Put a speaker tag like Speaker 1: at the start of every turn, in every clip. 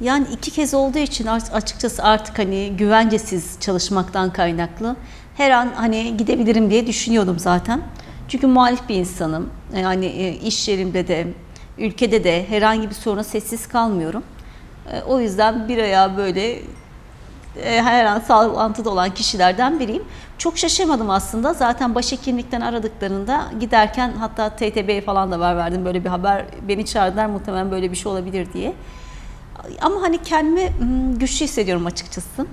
Speaker 1: Yani iki kez olduğu için açıkçası artık hani güvencesiz çalışmaktan kaynaklı her an hani gidebilirim diye düşünüyordum zaten. Çünkü muhalif bir insanım. Yani e, iş yerimde de, ülkede de herhangi bir soruna sessiz kalmıyorum. E, O yüzden bir ayağı böyle e, her an sağlantıda olan kişilerden biriyim. Çok şaşırmadım aslında. Zaten başhekimlikten aradıklarında giderken hatta TTB'ye falan da haber verdim. Böyle bir haber beni çağırdılar muhtemelen böyle bir şey olabilir diye. Ama hani kendimi güçlü hissediyorum açıkçası.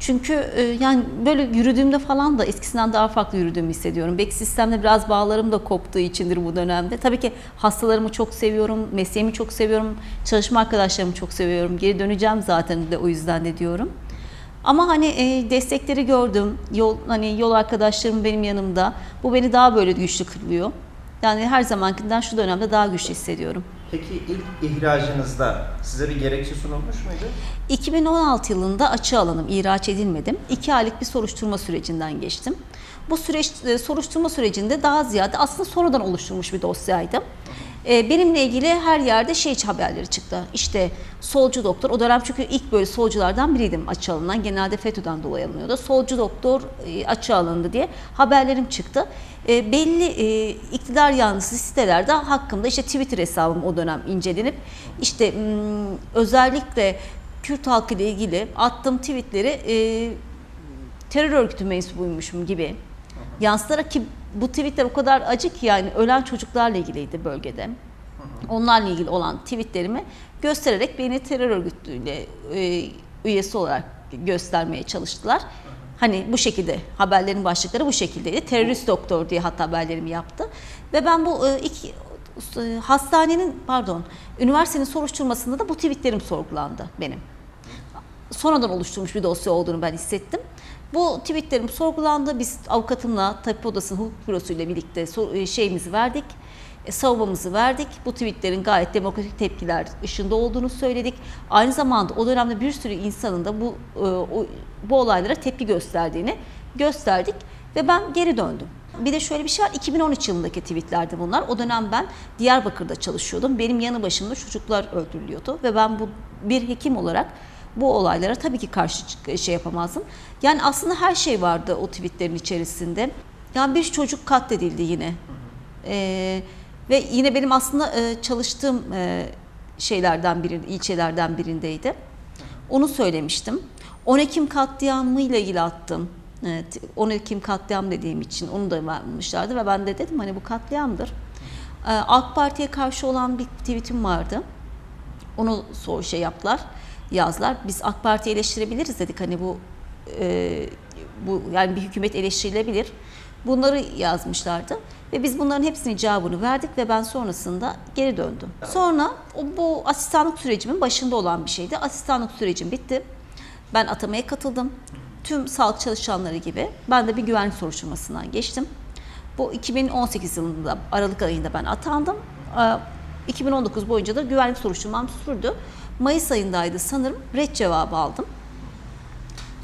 Speaker 1: Çünkü yani böyle yürüdüğümde falan da eskisinden daha farklı yürüdüğümü hissediyorum. Belki sistemle biraz bağlarım da koptuğu içindir bu dönemde. Tabii ki hastalarımı çok seviyorum, mesleğimi çok seviyorum, çalışma arkadaşlarımı çok seviyorum. Geri döneceğim zaten de o yüzden de diyorum. Ama hani e, destekleri gördüm. Yol hani yol arkadaşlarım benim yanımda. Bu beni daha böyle güçlü kılıyor. Yani her zamankinden şu dönemde daha güçlü hissediyorum.
Speaker 2: Peki ilk ihracınızda size bir gerekçe sunulmuş muydu?
Speaker 1: 2016 yılında açığa alınım, ihraç edilmedim. 2 aylık bir soruşturma sürecinden geçtim. Bu süreç e, soruşturma sürecinde daha ziyade aslında sonradan oluşturmuş bir dosyaydı. E, Benimle ilgili her yerde şey haberleri çıktı. İşte solcu doktor, o dönem çünkü ilk böyle solculardan biriydim açığa alınan. Genelde FETÖ'den dolayı alınıyordu. Solcu doktor e, açığa alındı diye haberlerim çıktı. E, belli e, iktidar yanlısı sitelerde hakkımda işte Twitter hesabım o dönem incelenip işte mm, özellikle Kürt halkı ile ilgili attığım tweetleri e, terör örgütü mensubuymuşum gibi yansıtarak ki bu tweetler o kadar acı ki yani ölen çocuklarla ilgiliydi bölgede. Onlarla ilgili olan tweetlerimi göstererek beni terör örgütüyle e, üyesi olarak göstermeye çalıştılar. Hani bu şekilde haberlerin başlıkları bu şekildeydi. Terörist doktor diye hatta haberlerimi yaptı. Ve ben bu e, iki e, hastanenin pardon üniversitenin soruşturmasında da bu tweetlerim sorgulandı benim sonradan oluşturmuş bir dosya olduğunu ben hissettim. Bu tweetlerim sorgulandı. Biz avukatımla tabip odasının hukuk bürosuyla birlikte e, şeyimizi verdik. e, Savunmamızı verdik. Bu tweetlerin gayet demokratik tepkiler ışığında olduğunu söyledik. Aynı zamanda o dönemde bir sürü insanın da bu e, bu olaylara tepki gösterdiğini gösterdik ve ben geri döndüm. Bir de şöyle bir şey var. 2013 yılındaki tweetlerdi bunlar. O dönem ben Diyarbakır'da çalışıyordum. Benim yanı başımda çocuklar öldürülüyordu ve ben bu bir hekim olarak bu olaylara tabii ki karşı şey yapamazdım. Yani aslında her şey vardı o tweetlerin içerisinde. Yani bir çocuk katledildi yine. Ee, ve yine benim aslında e, çalıştığım e, şeylerden biri, ilçelerden birindeydi. Onu söylemiştim. 10 Ekim katliamı ile ilgili attım. Evet, 10 Ekim katliam dediğim için onu da vermişlerdi ve ben de dedim hani bu katliamdır. Ee, AK Parti'ye karşı olan bir tweetim vardı. Onu so şey yaptılar, yazlar. Biz AK Parti'yi eleştirebiliriz dedik. Hani bu e, bu yani bir hükümet eleştirilebilir. Bunları yazmışlardı ve biz bunların hepsinin cevabını verdik ve ben sonrasında geri döndüm. Sonra o, bu asistanlık sürecimin başında olan bir şeydi. Asistanlık sürecim bitti. Ben atamaya katıldım. Tüm sağlık çalışanları gibi ben de bir güvenlik soruşturmasından geçtim. Bu 2018 yılında Aralık ayında ben atandım. Ee, 2019 boyunca da güvenlik soruşturmam sürdü. Mayıs ayındaydı sanırım. Red cevabı aldım.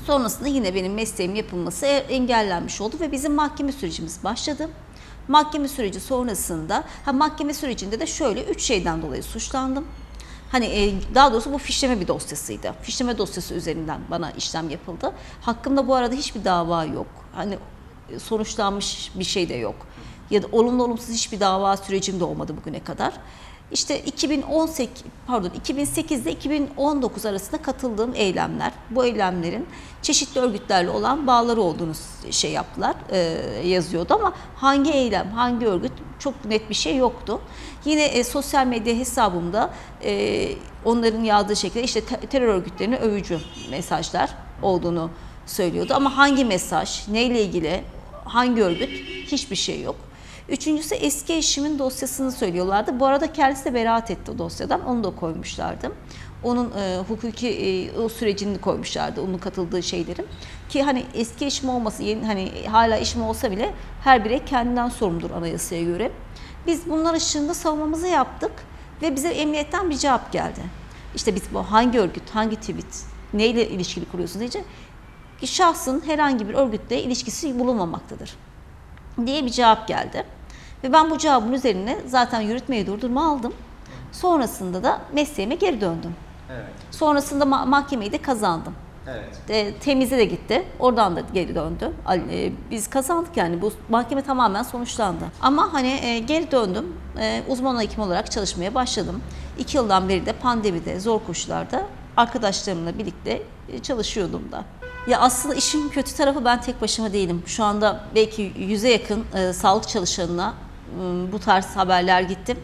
Speaker 1: Sonrasında yine benim mesleğim yapılması e- engellenmiş oldu ve bizim mahkeme sürecimiz başladı. Mahkeme süreci sonrasında, ha mahkeme sürecinde de şöyle üç şeyden dolayı suçlandım. Hani e, daha doğrusu bu fişleme bir dosyasıydı. Fişleme dosyası üzerinden bana işlem yapıldı. Hakkımda bu arada hiçbir dava yok. Hani e, sonuçlanmış bir şey de yok. Ya da olumlu olumsuz hiçbir dava sürecim de olmadı bugüne kadar. İşte 2018 pardon 2008 ile 2019 arasında katıldığım eylemler, bu eylemlerin çeşitli örgütlerle olan bağları olduğunu şey yaptılar, e, yazıyordu ama hangi eylem, hangi örgüt çok net bir şey yoktu. Yine e, sosyal medya hesabımda e, onların yazdığı şekilde işte te- terör örgütlerine övücü mesajlar olduğunu söylüyordu ama hangi mesaj, neyle ilgili, hangi örgüt hiçbir şey yok. Üçüncüsü eski eşimin dosyasını söylüyorlardı. Bu arada kendisi de beraat etti dosyadan. Onu da koymuşlardı. Onun e, hukuki e, o sürecini koymuşlardı. Onun katıldığı şeylerin. Ki hani eski eşim olması, yeni, hani hala eşim olsa bile her birey kendinden sorumludur anayasaya göre. Biz bunlar ışığında savunmamızı yaptık ve bize emniyetten bir cevap geldi. İşte biz bu hangi örgüt, hangi tweet, neyle ilişkili kuruyorsun diyece şahsın herhangi bir örgütle ilişkisi bulunmamaktadır diye bir cevap geldi. Ve ben bu cevabın üzerine zaten yürütmeyi durdurma aldım. Sonrasında da mesleğime geri döndüm.
Speaker 2: Evet.
Speaker 1: Sonrasında ma- mahkemeyi de kazandım.
Speaker 2: Evet.
Speaker 1: E, temize de gitti. Oradan da geri döndü. E, biz kazandık yani. Bu mahkeme tamamen sonuçlandı. Ama hani e, geri döndüm. E, uzman hekim olarak çalışmaya başladım. İki yıldan beri de pandemide, zor koşullarda arkadaşlarımla birlikte e, çalışıyordum da. Ya aslında işin kötü tarafı ben tek başıma değilim. Şu anda belki yüze yakın e, sağlık çalışanına bu tarz haberler gittim.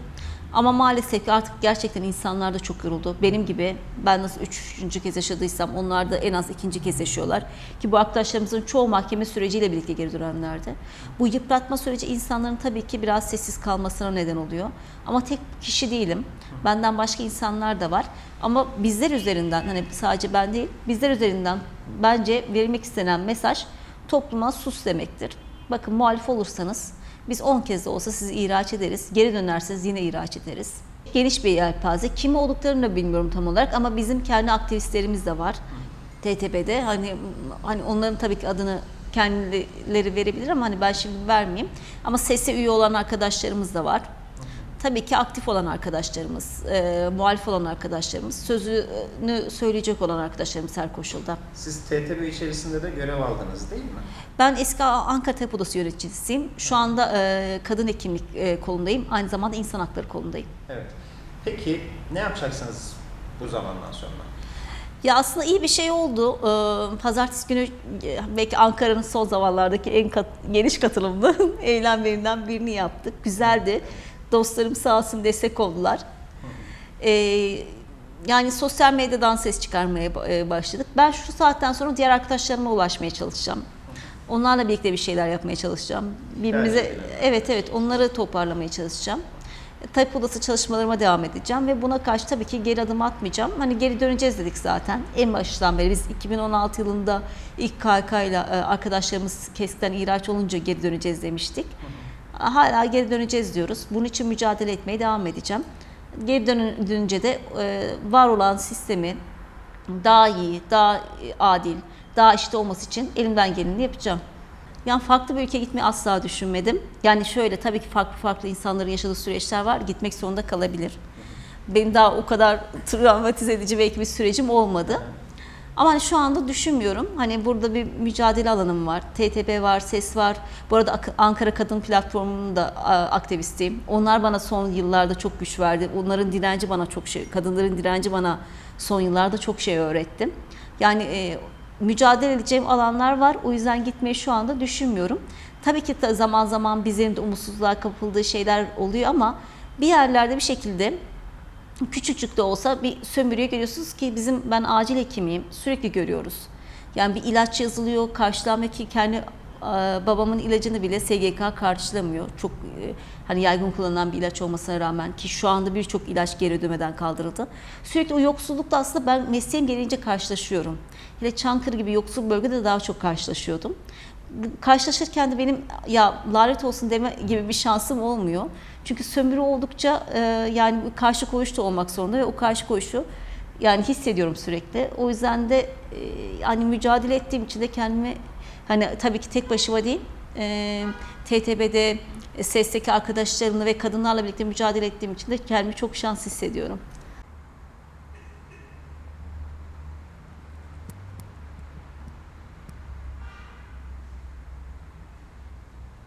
Speaker 1: Ama maalesef ki artık gerçekten insanlar da çok yoruldu. Benim gibi ben nasıl üçüncü kez yaşadıysam onlar da en az ikinci kez yaşıyorlar. Ki bu arkadaşlarımızın çoğu mahkeme süreciyle birlikte geri dönenlerdi. Bu yıpratma süreci insanların tabii ki biraz sessiz kalmasına neden oluyor. Ama tek kişi değilim. Benden başka insanlar da var. Ama bizler üzerinden hani sadece ben değil bizler üzerinden bence verilmek istenen mesaj topluma sus demektir. Bakın muhalif olursanız biz 10 kez de olsa sizi ihraç ederiz. Geri dönerseniz yine ihraç ederiz. Geniş bir yelpaze. Kimi olduklarını da bilmiyorum tam olarak ama bizim kendi aktivistlerimiz de var. TTB'de hani hani onların tabii ki adını kendileri verebilir ama hani ben şimdi vermeyeyim. Ama sese üye olan arkadaşlarımız da var. Tabii ki aktif olan arkadaşlarımız, e, muhalif olan arkadaşlarımız, sözünü söyleyecek olan arkadaşlarımız her koşulda.
Speaker 2: Siz TTB içerisinde de görev aldınız değil mi?
Speaker 1: Ben eski Ankara Tabip Odası yöneticisiyim. Şu anda e, kadın hekimlik e, kolundayım. Aynı zamanda insan hakları kolundayım.
Speaker 2: Evet. Peki ne yapacaksınız bu zamandan sonra?
Speaker 1: Ya aslında iyi bir şey oldu. Ee, Pazartesi günü e, belki Ankara'nın son zamanlardaki en kat, geniş katılımlı eylemlerinden birini yaptık. Güzeldi. Dostlarım sağ olsun destek oldular. Ee, yani sosyal medyadan ses çıkarmaya e, başladık. Ben şu saatten sonra diğer arkadaşlarıma ulaşmaya çalışacağım. Onlarla birlikte bir şeyler yapmaya çalışacağım. Birbirimize
Speaker 2: Evet.
Speaker 1: evet evet onları toparlamaya çalışacağım. Tabip odası çalışmalarıma devam edeceğim ve buna karşı tabii ki geri adım atmayacağım. Hani geri döneceğiz dedik zaten. En baştan beri biz 2016 yılında ilk KK ile e, arkadaşlarımız KESK'ten ihraç olunca geri döneceğiz demiştik. Hala geri döneceğiz diyoruz. Bunun için mücadele etmeye devam edeceğim. Geri dönünce de e, var olan sistemi daha iyi, daha adil, daha eşit olması için elimden geleni yapacağım. Yani farklı bir ülkeye gitmeyi asla düşünmedim. Yani şöyle tabii ki farklı farklı insanların yaşadığı süreçler var. Gitmek zorunda kalabilir. Benim daha o kadar travmatize edici belki bir sürecim olmadı. Ama hani şu anda düşünmüyorum. Hani burada bir mücadele alanım var. TTB var, SES var. Bu arada Ankara Kadın Platformu'nun da aktivistiyim. Onlar bana son yıllarda çok güç verdi. Onların direnci bana çok şey, kadınların direnci bana son yıllarda çok şey öğretti. Yani e, mücadele edeceğim alanlar var. O yüzden gitmeyi şu anda düşünmüyorum. Tabii ki zaman zaman bizim de umutsuzluğa kapıldığı şeyler oluyor ama bir yerlerde bir şekilde küçücük de olsa bir sömürüye görüyorsunuz ki bizim ben acil hekimiyim sürekli görüyoruz. Yani bir ilaç yazılıyor karşılanmıyor ki kendi babamın ilacını bile SGK karşılamıyor. Çok e, hani yaygın kullanılan bir ilaç olmasına rağmen ki şu anda birçok ilaç geri ödemeden kaldırıldı. Sürekli o yoksullukla aslında ben mesleğim gelince karşılaşıyorum. Hele Çankırı gibi yoksul bölgede daha çok karşılaşıyordum. Karşılaşırken de benim ya lanet olsun deme gibi bir şansım olmuyor. Çünkü sömürü oldukça e, yani karşı koyuş da olmak zorunda ve o karşı koyuşu yani hissediyorum sürekli. O yüzden de e, hani mücadele ettiğim için de kendimi hani tabii ki tek başıma değil e, TTB'de SES'teki arkadaşlarımla ve kadınlarla birlikte mücadele ettiğim için de kendimi çok şans hissediyorum.